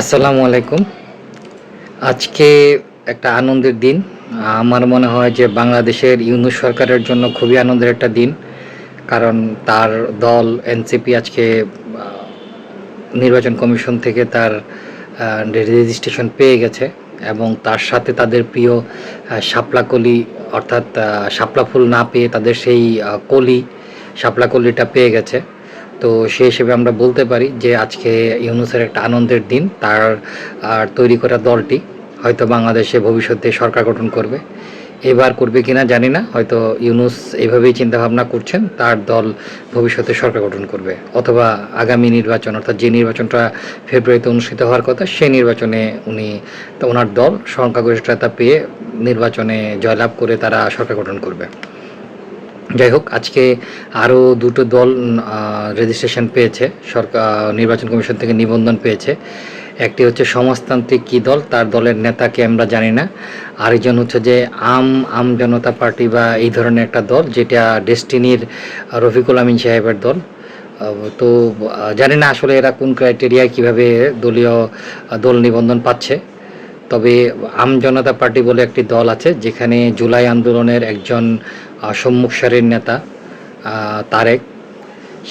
আসসালামু আলাইকুম। আজকে একটা আনন্দের দিন। আমার মনে হয় যে বাংলাদেশের ইউনু সরকারের জন্য খুবই আনন্দের একটা দিন। কারণ তার দল, এনসিপি আজকে নির্বাচন কমিশন থেকে তার রেজিস্ট্রেশন পেয়ে গেছে এবং তার সাথে তাদের প্রিয় শাপলা কলি অর্থাৎ শাপলা ফুল না পেয়ে তাদের সেই কলি শাপলা কলিটা পেয়ে গেছে। তো সেই হিসেবে আমরা বলতে পারি যে আজকে ইউনুসের একটা আনন্দের দিন, তার, আর তৈরি করা দলটি হয়তো বাংলাদেশে ভবিষ্যতে সরকার গঠন করবে। এবার করবে কিনা জানি না, হয়তো ইউনুস এভাবেই চিন্তা ভাবনা করছেন, তার দল ভবিষ্যতে সরকার গঠন করবে। অথবা আগামী নির্বাচন, অর্থাৎ যে নির্বাচনটা ফেব্রুয়ারিতে অনুষ্ঠিত হওয়ার কথা সেই নির্বাচনে উনি ওনার দল, সংখ্যাগরিষ্ঠতা পেয়ে নির্বাচনে জয়লাভ করে তারা সরকার গঠন করবে। যাই হোক, আজকে আরও দুটো দল রেজিস্ট্রেশন পেয়েছে, সরকার নির্বাচন কমিশন থেকে নিবন্ধন পেয়েছে। একটি হচ্ছে সমাজতান্ত্রিক কী দল, তার দলের নেতাকে আমরা জানি না। আরেকজন হচ্ছে যে আম আম জনতা পার্টি বা এই ধরনের একটা দল, যেটা ডেস্টিনির রফিকুল আমিন সাহেবের দল। তো জানি না আসলে এরা কোন ক্রাইটেরিয়ায় কীভাবে দলীয় দল নিবন্ধন পাচ্ছে। তবে আম জনতা পার্টি বলে একটি দল আছে, যেখানে জুলাই আন্দোলনের একজন সম্মুখ সারির নেতা তারেক।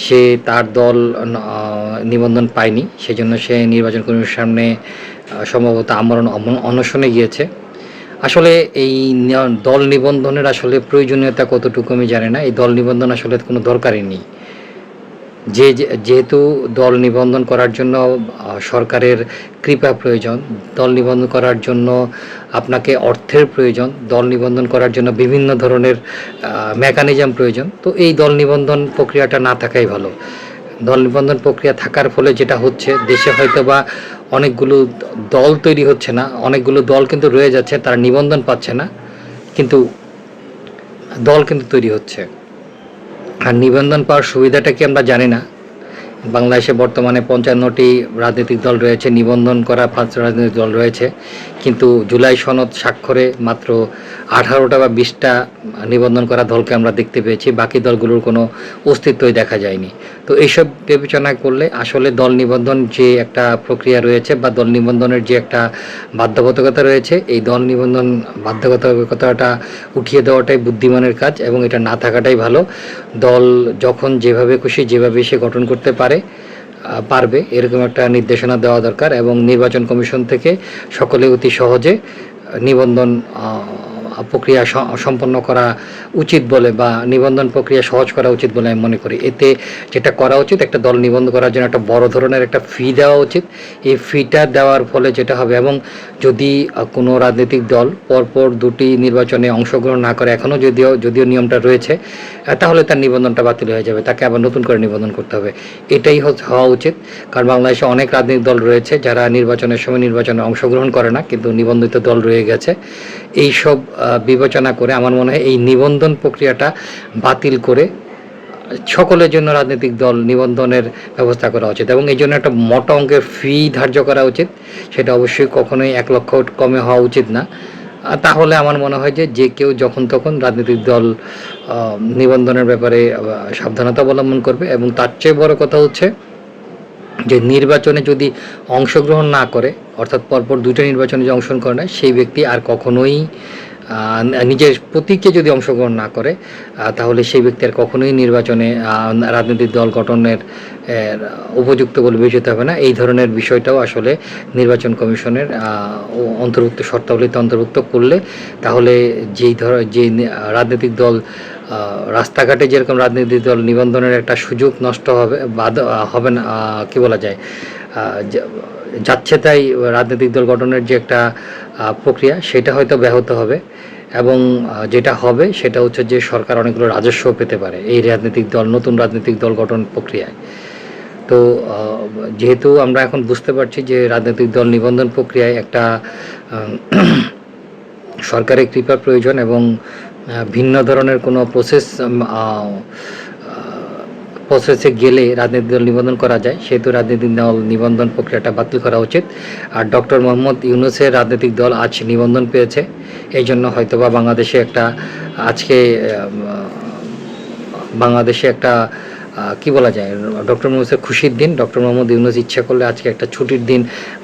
সে তার দল নিবন্ধন পায়নি, সেজন্য সে নির্বাচন কমিশনের সামনে সম্ভবত আমরণ অনশনে গিয়েছে। আসলে এই দল নিবন্ধনের আসলে প্রয়োজনীয়তা কতটুকু আমি জানি না। এই দল নিবন্ধন আসলে কোনো দরকারই নেই। যে যেহেতু দল নিবন্ধন করার জন্য সরকারের কৃপা প্রয়োজন, দল নিবন্ধন করার জন্য আপনাকে অর্থের প্রয়োজন, দল নিবন্ধন করার জন্য বিভিন্ন ধরনের মেকানিজম প্রয়োজন, তো এই দল নিবন্ধন প্রক্রিয়াটা না থাকাই ভালো। দল নিবন্ধন প্রক্রিয়া থাকার ফলে যেটা হচ্ছে, দেশে হয়তো বা অনেকগুলো দল তৈরি হচ্ছে না, অনেকগুলো দল কিন্তু রয়ে যাচ্ছে, তারা নিবন্ধন পাচ্ছে না, কিন্তু দল কিন্তু তৈরি হচ্ছে। আর নিবন্ধন পাওয়ার সুবিধাটা কি আমরা জানি না? বাংলাদেশে বর্তমানে পঞ্চান্নটি রাজনৈতিক দল রয়েছে, নিবন্ধন করা পাঁচ রাজনৈতিক দল রয়েছে। কিন্তু জুলাই সনদ স্বাক্ষরে মাত্র আঠারোটা বা বিশটা নিবন্ধন করা দলকে আমরা দেখতে পেয়েছি, বাকি দলগুলোর কোনো অস্তিত্বই দেখা যায়নি। তো এইসব বিবেচনা করলে আসলে দল নিবন্ধন যে একটা প্রক্রিয়া রয়েছে বা দল নিবন্ধনের যে একটা বাধ্যবাধকতা রয়েছে, এই দল নিবন্ধন বাধ্যবাধকতাটা উঠিয়ে দেওয়াটাই বুদ্ধিমানের কাজ এবং এটা না থাকাটাই ভালো। দল যখন যেভাবে খুশি, যেভাবে সে গঠন করতে পারে আহ, পারবে। এরকম একটা নির্দেশনা দেওয়া দরকার এবং নির্বাচন কমিশন থেকে সকলে অতি সহজে নিবন্ধন প্রক্রিয়া সম্পন্ন করা উচিত বলে বা নিবন্ধন প্রক্রিয়া সহজ করা উচিত বলে আমি মনে করি। এতে যেটা করা উচিত একটা দল নিবন্ধন করার জন্য একটা বড় ধরনের একটা ফি দেওয়া উচিত। এই ফিটা দেওয়ার ফলে যেটা হবে এবং যদি কোনো রাজনৈতিক দল পরপর দুটি নির্বাচনে অংশগ্রহণ না করে এখনও যদিও যদিও নিয়মটা রয়েছে তাহলে তার নিবন্ধনটা বাতিল হয়ে যাবে। তাকে আবার নতুন করে নিবন্ধন করতে হবে। এটাই হওয়া উচিত। কারণ বাংলাদেশে অনেক রাজনৈতিক দল রয়েছে যারা নির্বাচনের সময় নির্বাচনে অংশগ্রহণ করে না কিন্তু নিবন্ধিত দল রয়ে গেছে। এই সব আহ, বিবেচনা করে আমার মনে হয় এই নিবন্ধন প্রক্রিয়াটা বাতিল করে সকলের জন্য রাজনৈতিক দল নিবন্ধনের ব্যবস্থা করা উচিত এবং এই জন্য একটা মোটা অঙ্কের ফি ধার্য করা উচিত, সেটা অবশ্যই কখনোই এক লক্ষ কমে হওয়া উচিত না। তাহলে আমার মনে হয় যে যে কেউ যখন তখন রাজনৈতিক দল নিবন্ধনের ব্যাপারে সাবধানতা অবলম্বন করবে এবং তার চেয়ে বড় কথা হচ্ছে যে, নির্বাচনে যদি অংশগ্রহণ না করে, অর্থাৎ পরপর দুটো নির্বাচনে যে অংশগ্রহণ করে না, সেই ব্যক্তি আর কখনোই নিজের প্রতীকে যদি অংশগ্রহণ না করে তাহলে সেই ব্যক্তি আর কখনোই নির্বাচনে রাজনৈতিক দল গঠনের উপযুক্ত বলে বিবেচিত হবে না। এই ধরনের বিষয়টাও আসলে নির্বাচন কমিশনের অন্তর্ভুক্ত, শর্তাবলীতে অন্তর্ভুক্ত করলে তাহলে যেই ধর যে রাজনৈতিক দল রাস্তাঘাটে যেরকম রাজনৈতিক দল নিবন্ধনের একটা সুযোগ নষ্ট হবে, বাদ হবে না কী বলা যায় যাচ্ছে তাই রাজনৈতিক দল গঠনের যে একটা প্রক্রিয়া সেটা হয়তো ব্যাহত হবে এবং যেটা হবে সেটা হচ্ছে যে সরকার অনেকগুলো রাজস্ব পেতে পারে এই রাজনৈতিক দল, নতুন রাজনৈতিক দল গঠন প্রক্রিয়ায়। তো যেহেতু আমরা এখন বুঝতে পারছি যে রাজনৈতিক দল নিবন্ধন প্রক্রিয়ায় একটা সরকারের কৃপা প্রয়োজন এবং ভিন্ন ধরনের কোনো প্রসেস প্রসেসে গেলে রাজনৈতিক দল নিবন্ধন করা যায়। সেহেতু রাজনৈতিক দল নিবন্ধন প্রক্রিয়াটা বাতিল করা উচিত। আর ডক্টর মোহাম্মদ ইউনুসের রাজনৈতিক দল আজ নিবন্ধন পেয়েছে। এই জন্য হয়তোবা বাংলাদেশে একটা, আজকে বাংলাদেশে একটা কি বলা যায়, ডক্টর মোহাম্মদের খুশির দিন। ডক্টর মোহাম্মদ ইউনুস ইচ্ছা করলে আজকে একটা ছুটির দিন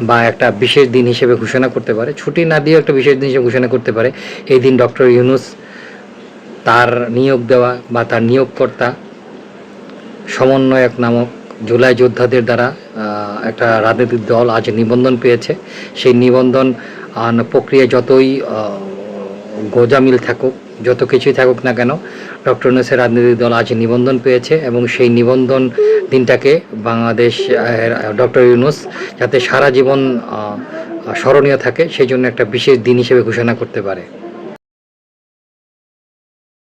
বা একটা বিশেষ দিন হিসেবে ঘোষণা করতে পারে। ছুটি না দিয়েও একটা বিশেষ দিন হিসেবে ঘোষণা করতে পারে। এই দিন ডক্টর ইউনুস তার নিয়োগ দেওয়া বা তার নিয়োগকর্তা সমন্বয়ক নামক জুলাই যোদ্ধাদের দ্বারা একটা রাজনৈতিক দল আজ নিবন্ধন পেয়েছে। সেই নিবন্ধন প্রক্রিয়া যতই গোজামিল থাকুক, যত কিছুই থাকুক না কেন, ডক্টর ইউনুসের রাজনৈতিক দল আজ নিবন্ধন পেয়েছে এবং সেই নিবন্ধন দিনটাকে বাংলাদেশ ডক্টর ইউনুস যাতে সারা জীবন স্মরণীয় থাকে, সেই জন্য একটা বিশেষ দিন হিসেবে ঘোষণা করতে পারে।